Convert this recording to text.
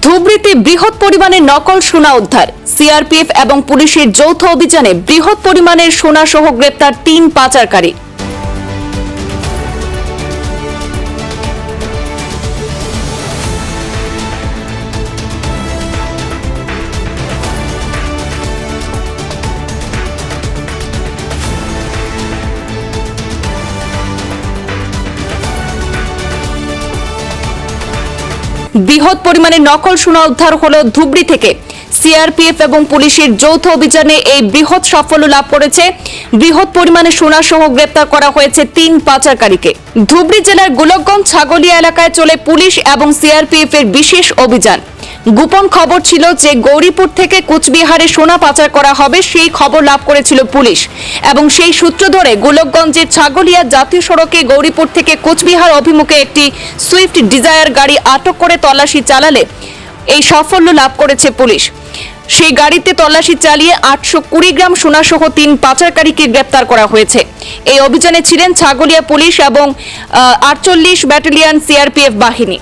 ধুবড়িতে বৃহৎ পরিমাণে নকল সোনা উদ্ধার। সিআরপিএফ এবং পুলিশের যৌথ অভিযানে বৃহৎ পরিমাণের সোনা সহ গ্রেপ্তার তিন পাচারকারী। বৃহৎ পরিমাণে নকল সোনা উদ্ধার হল ধুবড়ি থেকে। সিআরপিএফ এবং পুলিশের যৌথ অভিযানে এই বৃহৎ সাফল্য লাভ করেছে। বৃহৎ পরিমাণে সোনা সহ গ্রেপ্তার করা হয়েছে তিন পাচারকারীকে। ধুবড়ি জেলার গোলকগঞ্জ ছাগলিয়া এলাকায় চলে পুলিশ এবং সিআরপিএফ এর বিশেষ অভিযান। গোপন খবর ছিল যে গৌরীপুর থেকে কুচবিহারে সোনা পাচার করা হবে সেই খবর লাভ করেছিল পুলিশ। এবং সেই সূত্র ধরে গোলকগঞ্জের ছাগলিয়া জাতীয় সড়কে গৌরীপুর থেকে কোচবিহার অভিমুখে একটি সুইফট ডিজায়ার গাড়ি আটক করে তল্লাশি চালালে এই সাফল্য লাভ করেছে পুলিশ। সেই গাড়িতে তল্লাশি চালিয়ে আটশো কুড়ি গ্রাম সোনাসহ তিন পাচারকারীকে গ্রেপ্তার করা হয়েছে। এই অভিযানে ছিলেন ছাগলিয়া পুলিশ এবং আটচল্লিশ ব্যাটালিয়ন সিআরপিএফ বাহিনী।